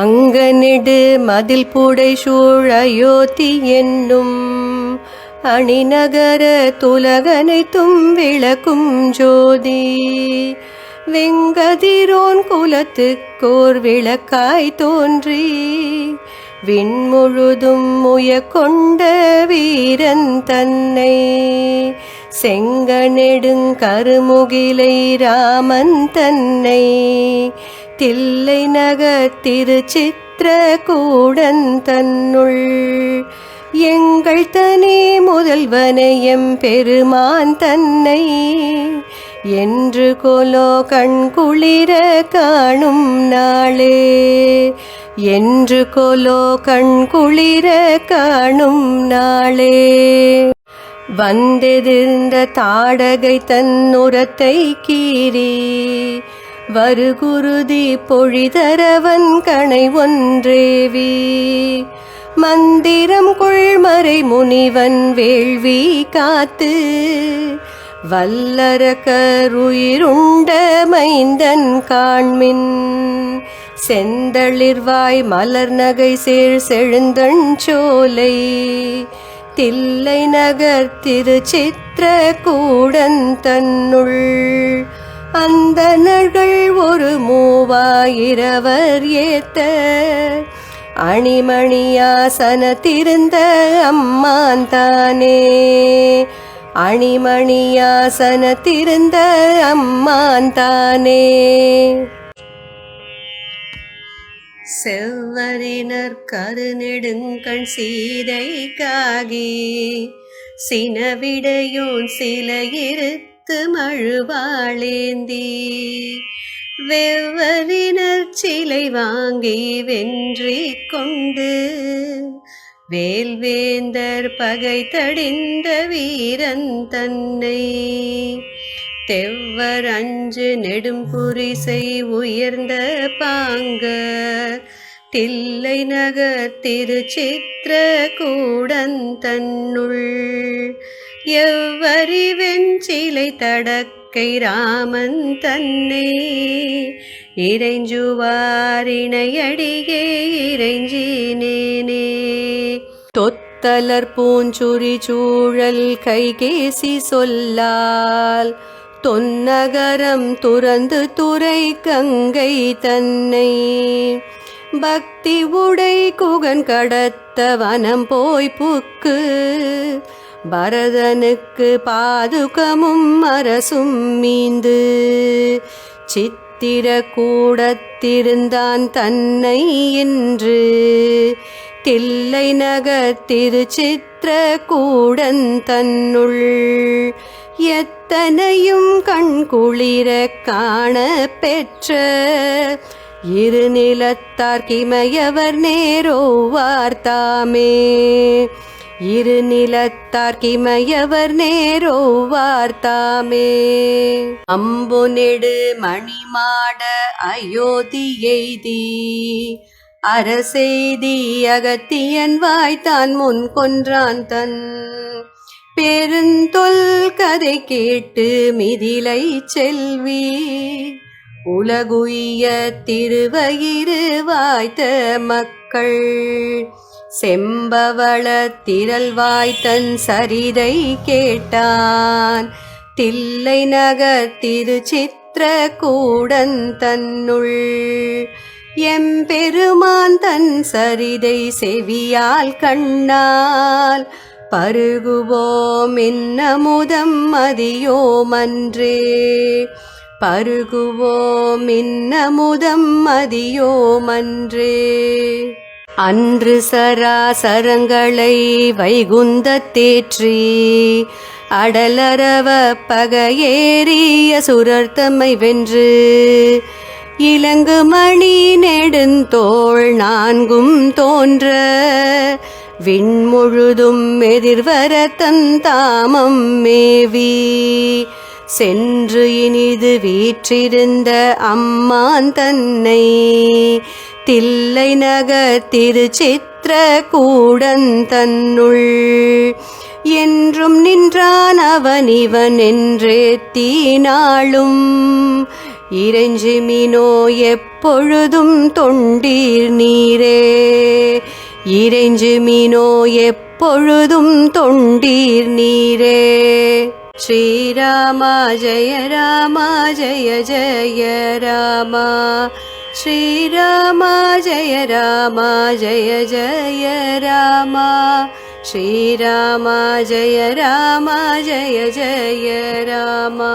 அங்கனிடு மதில் புடை சூழ் அயோத்தி என்னும் அணிநகர துலகனைத்தும் விளக்கும் ஜோதி. வெங்கதிரோன் குலத்துக்கோர் விளக்காய் தோன்றி விண்முழுதும் முய கொண்ட வீரன் தன்னை. செங்கநெடுங்கருமுகிலை ராமன் தன்னை. தில்லை நகர் திருச்சித்திர கூடன் தன்னுள். எங்கள் தனி முதல்வனையம் பெருமான் தன்னை. என்று கொலோ கண் குளிர காணும் நாளே. என்று கொலோ கண் குளிர காணும் நாளே. வந்தெதிர்ந்த தாடகை தன்னுரத்தை கீறி. வருகுருதி பொழிதரவன் கணை ஒன்றேவி மந்திரம் கொள்மறை முனிவன் வேள்வி காத்து வல்லர கருயிருண்ட மைந்தன் காண்மின். செந்தளிர்வாய் மலர் நகை சேர் செழுந்தன் சோலை தில்லை நகர் திருச்சித்திர கூடன் தன்னுள். அந்தணர்கள் ஒரு மூவாயிரவர் ஏத்த. அணிமணியாசன திருந்த அம்மான் தானே. அணிமணியாசன திருந்த அம்மான் தானே. செவ்வரினர் கருநெடுங்கண் சீதைக்காகி சினவிடையோன் சில இருத்து மழுவாளேந்தி. வெவ்வரினர் சிலை வாங்கி வென்றி கொண்டு வேல்வேந்தர் பகை தடிந்த வீரன் தன்னை. தெவ்வர் அஞ்சு நெடும் புரிசை உயர்ந்த பாங்க தில்லை நகர் திருச்சித்திர கூடன் தன்னுள். எவ்வரி வெஞ்சிலை தடக்கை ராமன் தன்னை? இறைஞ்சுவாரிணையடியே இறைஞ்சினேனே. தொத்தலர் பூஞ்சுரி சூழல் கைகேசி சொல்லால் தொன்னகரம் துறந்து துறை கங்கை தன்னை. பக்தி உடை குகன் கடத்த வனம் போய் புக்கு பரதனுக்கு பாதுகமும் அரசும் மீந்து சித்திர கூடத்திருந்தான் தன்னை என்று தில்லை நகர் திருச்சித்திர கூடன் தன்னுள். எத்தனையும் கண்குளிர காண பெற்ற. இருநிலத்தார்கிமையவர் நேரோ வார்த்தாமே. இரு நிலத்தார்கிமையவர் நேரோ வார்த்தாமே. அம்பு நெடு மணிமாட அயோத்தி எய்தி. அரசெய்தி அகத்தியன் வாய்த்தான் முன் கொன்றான் தன். பெருந்தொல் கதை கேட்டு மிதிலை செல்வி. உலகுய திருவயிறு வாய்த்த மக்கள். செம்பவள திரள்வாய்த்தன் சரிதை கேட்டான். தில்லை நகர் திருச்சித்திர கூடன் தன்னுள். எம்பெருமான் தன் சரிதை செவியால் கண்ணால். பருகுவோம் இன்னமுதம் மதியோமன்றே. பருகுவோம் இன்னமுதம் மதியோமன்றே. அன்று சராசரங்களை வைகுந்த தேற்றி அடலரவ பகையேறிய சுரர்த்தமை வென்று இலங்கு மணி நெடுந்தோள் நான்கும் தோன்ற விண்முழுதும் எதிர்வர தந்தாமம் மேவி சென்று இனிது வீற்றிருந்த அம்மான் தன்னை தில்லை நகர் திருச்சித்திர கூடன் தன்னுள். என்றும் நின்றான் அவன் இவன் என்றே தீனாளும். இறைஞ்சுமினோ எப்பொழுதும் தொண்டீர் நீரே. இறைஞ்சுமினோ எப்பொழுதும் தொண்டீர் நீரே. ஸ்ரீராமா ஜெய ராமா ஜெய ஜெய ராமா. ஸ்ரீராமா ஜெய ராமா ஜெய ஜெய ராமா ஸ்ரீராமா ஜெய ராமா ஜெய ஜெய ராமா